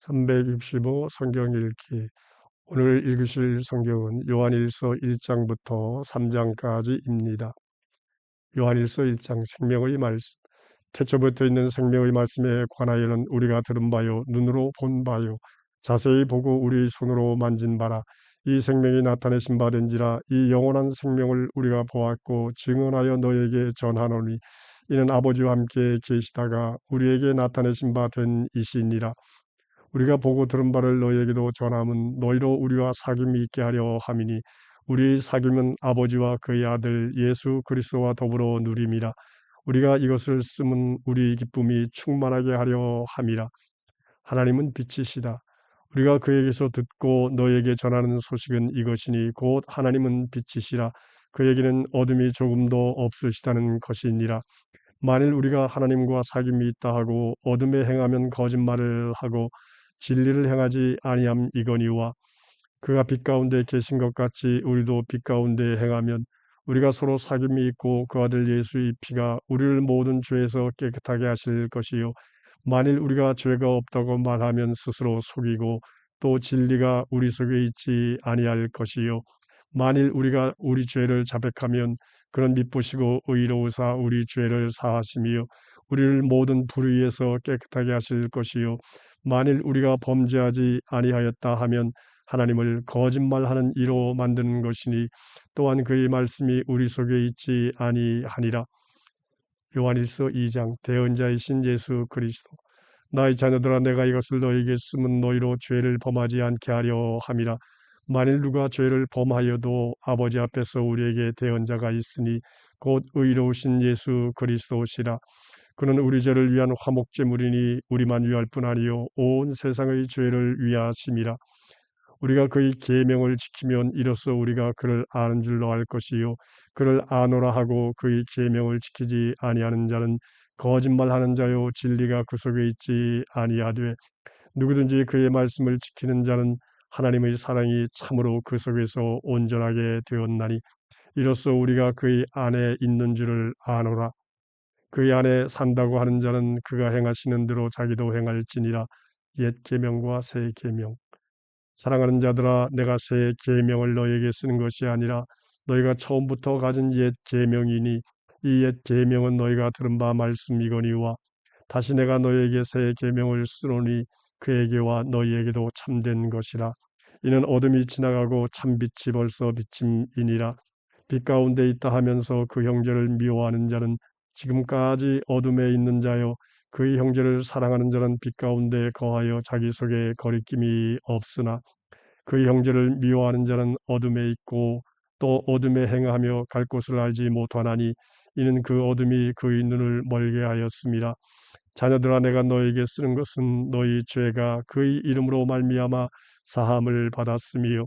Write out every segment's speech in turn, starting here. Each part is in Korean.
365 성경 읽기. 오늘 읽으실 성경은 요한일서 1장부터 3장까지입니다. 요한일서 1장 생명의 말씀 태초부터 있는 생명의 말씀에 관하여는 우리가 들은 바요 눈으로 본 바요 자세히 보고 우리 손으로 만진 바라. 이 생명이 나타내신 바된지라 이 영원한 생명을 우리가 보았고 증언하여 너에게 전하노니 이는 아버지와 함께 계시다가 우리에게 나타내신 바 된 이시니라 우리가 보고 들은 바를 너희에게도 전함은 너희로 우리와 사귐이 있게 하려 함이니 우리 사귐은 아버지와 그의 아들 예수 그리스도와 더불어 누림이라. 우리가 이것을 쓰면 우리 기쁨이 충만하게 하려 함이라. 하나님은 빛이시다. 우리가 그에게서 듣고 너에게 전하는 소식은 이것이니 곧 하나님은 빛이시라. 그에게는 어둠이 조금도 없으시다는 것이니라. 만일 우리가 하나님과 사귐이 있다 하고 어둠에 행하면 거짓말을 하고 진리를 행하지 아니함 이거니와 그가 빛 가운데 계신 것 같이 우리도 빛 가운데 행하면 우리가 서로 사귐이 있고 그 아들 예수의 피가 우리를 모든 죄에서 깨끗하게 하실 것이요. 만일 우리가 죄가 없다고 말하면 스스로 속이고 또 진리가 우리 속에 있지 아니할 것이요. 만일 우리가 우리 죄를 자백하면 그런 믿보시고 의로우사 우리 죄를 사하시며 우리를 모든 불의에서 깨끗하게 하실 것이요 만일 우리가 범죄하지 아니하였다 하면 하나님을 거짓말하는 이로 만드는 것이니 또한 그의 말씀이 우리 속에 있지 아니하니라. 요한일서 2장 대언자이신 예수 그리스도 나의 자녀들아 내가 이것을 너에게 쓰면 너희로 죄를 범하지 않게 하려 함이라. 만일 누가 죄를 범하여도 아버지 앞에서 우리에게 대언자가 있으니 곧 의로우신 예수 그리스도시라. 그는 우리 죄를 위한 화목제물이니 우리만 위할 뿐 아니요 온 세상의 죄를 위하심이라. 우리가 그의 계명을 지키면 이로써 우리가 그를 아는 줄로 알 것이요 그를 아노라 하고 그의 계명을 지키지 아니하는 자는 거짓말하는 자요 진리가 그 속에 있지 아니하되 누구든지 그의 말씀을 지키는 자는 하나님의 사랑이 참으로 그 속에서 온전하게 되었나니 이로써 우리가 그의 안에 있는 줄을 아노라 그 안에 산다고 하는 자는 그가 행하시는 대로 자기도 행할지니라. 옛 계명과 새 계명. 사랑하는 자들아 내가 새 계명을 너에게 쓰는 것이 아니라 너희가 처음부터 가진 옛 계명이니 이 옛 계명은 너희가 들은 바 말씀이거니와 다시 내가 너에게 새 계명을 쓰노니 그에게와 너희에게도 참된 것이라. 이는 어둠이 지나가고 참빛이 벌써 비침이니라. 빛 가운데 있다 하면서 그 형제를 미워하는 자는 지금까지 어둠에 있는 자요 그의 형제를 사랑하는 자는 빛 가운데 거하여 자기 속에 거리낌이 없으나 그의 형제를 미워하는 자는 어둠에 있고 또 어둠에 행하며 갈 곳을 알지 못하나니 이는 그 어둠이 그의 눈을 멀게 하였습니다. 자녀들아 내가 너에게 쓰는 것은 너희 죄가 그의 이름으로 말미암아 사함을 받았으며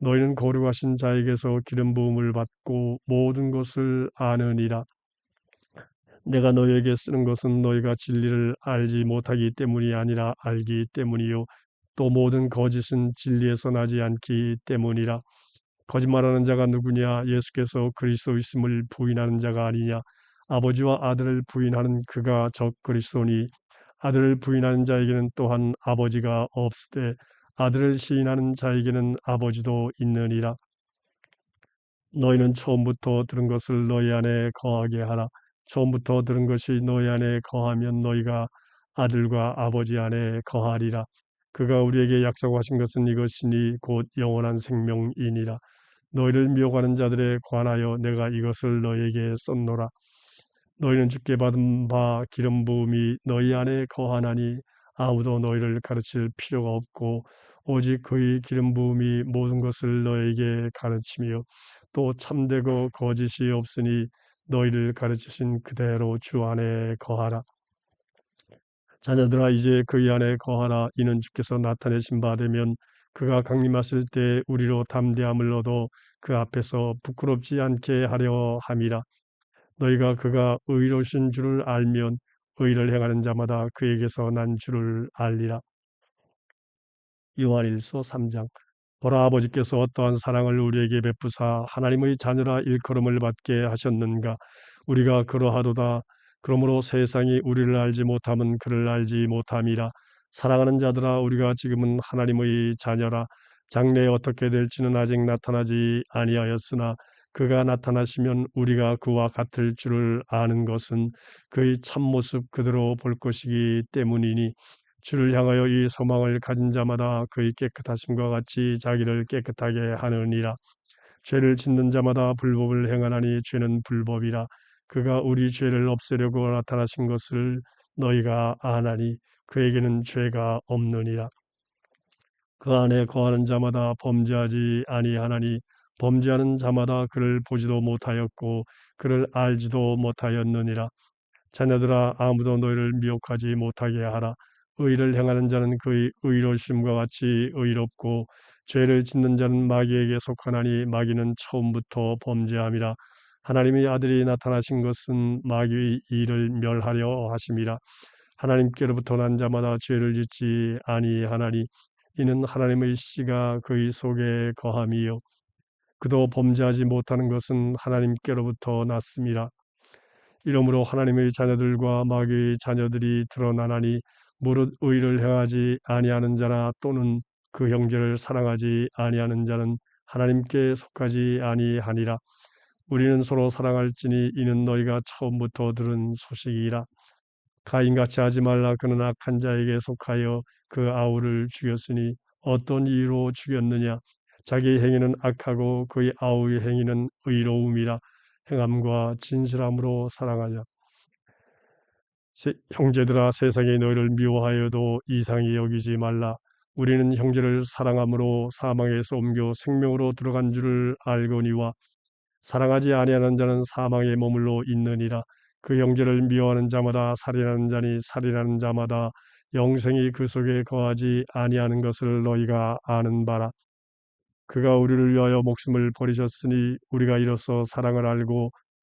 너희는 거룩하신 자에게서 기름 부음을 받고 모든 것을 아느니라. 내가 너희에게 쓰는 것은 너희가 진리를 알지 못하기 때문이 아니라 알기 때문이요. 또 모든 거짓은 진리에서 나지 않기 때문이라. 거짓말하는 자가 누구냐? 예수께서 그리스도 있음을 부인하는 자가 아니냐? 아버지와 아들을 부인하는 그가 적 그리스도니 아들을 부인하는 자에게는 또한 아버지가 없으되 아들을 시인하는 자에게는 아버지도 있느니라. 너희는 처음부터 들은 것을 너희 안에 거하게 하라. 처음부터 들은 것이 너희 안에 거하면 너희가 아들과 아버지 안에 거하리라. 그가 우리에게 약속하신 것은 이것이니 곧 영원한 생명이니라. 너희를 미혹하는 자들에 관하여 내가 이것을 너희에게 썼노라. 너희는 주께 받은 바 기름 부음이 너희 안에 거하나니 아무도 너희를 가르칠 필요가 없고 오직 그의 기름 부음이 모든 것을 너에게 가르치며 또 참되고 거짓이 없으니 너희를 가르치신 그대로 주 안에 거하라. 자녀들아 이제 그의 안에 거하라. 이는 주께서 나타내신 바 되면 그가 강림하실 때 우리로 담대함을 얻어 그 앞에서 부끄럽지 않게 하려 함이라. 너희가 그가 의로우신 줄을 알면 의를 행하는 자마다 그에게서 난 줄을 알리라. 요한일서 3장 보라 아버지께서 어떠한 사랑을 우리에게 베푸사 하나님의 자녀라 일컬음을 받게 하셨는가? 우리가 그러하도다. 그러므로 세상이 우리를 알지 못함은 그를 알지 못함이라. 사랑하는 자들아 우리가 지금은 하나님의 자녀라. 장래에 어떻게 될지는 아직 나타나지 아니하였으나 그가 나타나시면 우리가 그와 같을 줄을 아는 것은 그의 참모습 그대로 볼 것이기 때문이니 주를 향하여 이 소망을 가진 자마다 그의 깨끗하심과 같이 자기를 깨끗하게 하느니라. 죄를 짓는 자마다 불법을 행하나니 죄는 불법이라. 그가 우리 죄를 없애려고 나타나신 것을 너희가 아나니 그에게는 죄가 없느니라. 그 안에 거하는 자마다 범죄하지 아니하나니 범죄하는 자마다 그를 보지도 못하였고 그를 알지도 못하였느니라. 자녀들아 아무도 너희를 미혹하지 못하게 하라. 의를 행하는 자는 그의 의로심과 같이 의롭고 죄를 짓는 자는 마귀에게 속하나니 마귀는 처음부터 범죄함이라. 하나님의 아들이 나타나신 것은 마귀의 일을 멸하려 하심이라. 하나님께로부터 난 자마다 죄를 짓지 아니하나니 이는 하나님의 씨가 그의 속에 거함이요 그도 범죄하지 못하는 것은 하나님께로부터 났습니다. 이러므로 하나님의 자녀들과 마귀의 자녀들이 드러나나니 무릇 의를 행하지 아니하는 자나 또는 그 형제를 사랑하지 아니하는 자는 하나님께 속하지 아니하니라. 우리는 서로 사랑할지니 이는 너희가 처음부터 들은 소식이라. 가인같이 하지 말라 그는 악한 자에게 속하여 그 아우를 죽였으니 어떤 이유로 죽였느냐 자기 행위는 악하고 그의 아우의 행위는 의로움이라 행함과 진실함으로 사랑하 자. 형제들아 세상이 너희를 미워하여도 이상히 여기지 말라. 우리는 형제를 사랑함으로 사망에서 옮겨 생명으로 들어간 줄을 알거니와 사랑하지 아니하는 자는 사망에 머물러 있느니라. 그 형제를 미워하는 자마다 살인하는 자니 살인하는 자마다 영생이 그 속에 거하지 아니하는 것을 너희가 아는 바라. 그가 우리를 위하여 목숨을 버리셨으니 우리가 이로써 사랑을 알고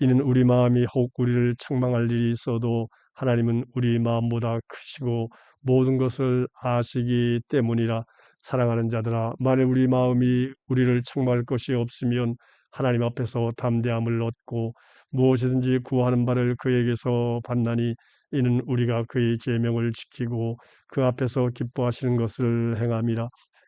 이는 우리 마음이 혹 우리를 책망할 일이 있어도 하나님은 우리 마음보다 크시고 모든 것을 아시기 때문이라. 사랑하는 자들아 만일 우리 마음이 우리를 책망할 것이 없으면 하나님 앞에서 담대함을 얻고 무엇이든지 구하는 바를 그에게서 받나니 이는 우리가 그의 계명을 지키고 그 앞에서 기뻐하시는 것을 행함이라